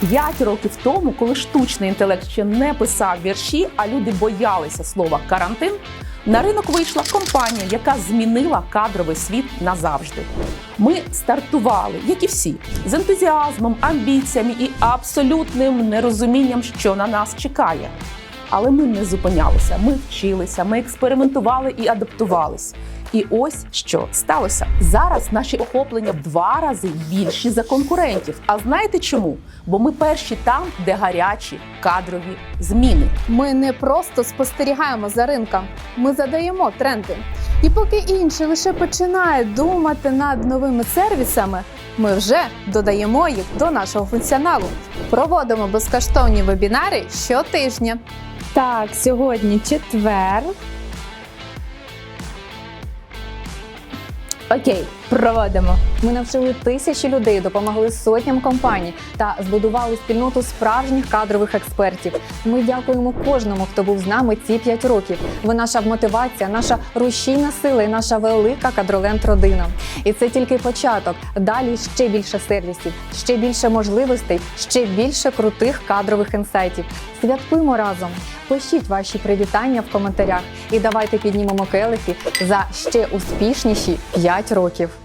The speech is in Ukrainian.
П'ять років тому, коли штучний інтелект ще не писав вірші, а люди боялися слова карантин. На ринок вийшла компанія, яка змінила кадровий світ назавжди. Ми стартували, як і всі, з ентузіазмом, амбіціями і абсолютним нерозумінням, що на нас чекає. Але ми не зупинялися. Ми вчилися, ми експериментували і адаптувались. І ось що сталося зараз. Наші охоплення в два рази більші за конкурентів. А знаєте чому? Бо ми перші там, де гарячі кадрові зміни. Ми не просто спостерігаємо за ринком, ми задаємо тренди. І поки інші лише починають думати над новими сервісами, ми вже додаємо їх до нашого функціоналу. Проводимо безкоштовні вебінари щотижня. Так, сьогодні четвер. Okay. Проводимо. Ми навчили тисячі людей, допомогли сотням компаній та збудували спільноту справжніх кадрових експертів. Ми дякуємо кожному, хто був з нами ці 5 років. Ви наша мотивація, наша рушійна сила і наша велика кадроленд родина. І це тільки початок. Далі ще більше сервісів, ще більше можливостей, ще більше крутих кадрових інсайтів. Святкуємо разом. Пишіть ваші привітання в коментарях і давайте піднімемо келихи за ще успішніші 5 років.